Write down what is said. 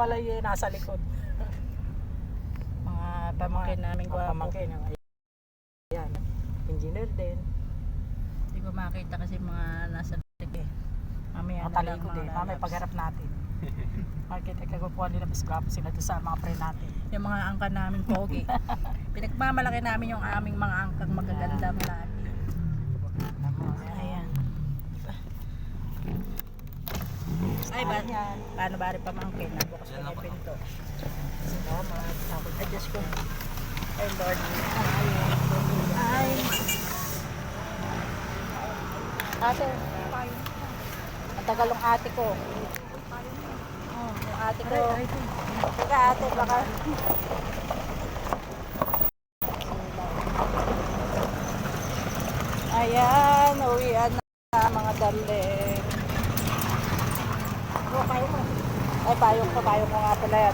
pala yung nasa likod. Mga pamangkin namin gwapo. Pamangkin. Ayan. Engineer din. Hindi ko makita kasi mga nasa likod eh. Mamaya na lang mga eh. Mamaya pagharap natin. Makikita kagapuan nila mas gwapo sila doon sa mga pre natin. Yung mga angkan namin pogi. Pinagmamalaki namin yung aming mga angkang magagandang lagi. Ayan. Ay, ba, paano ba rin pamangkin? Nabukas ko yung pinto. Salamat. Sabi Ay, Diyos ko. Ay, Lord. Ay. Ate. Ang tagal ng ate ko. Hmm, yung ate ko. Teka ate, baka. Ayan, uwian na mga darling. Oh, payo mo. Ay, payong ko, payong ko nga pala yan.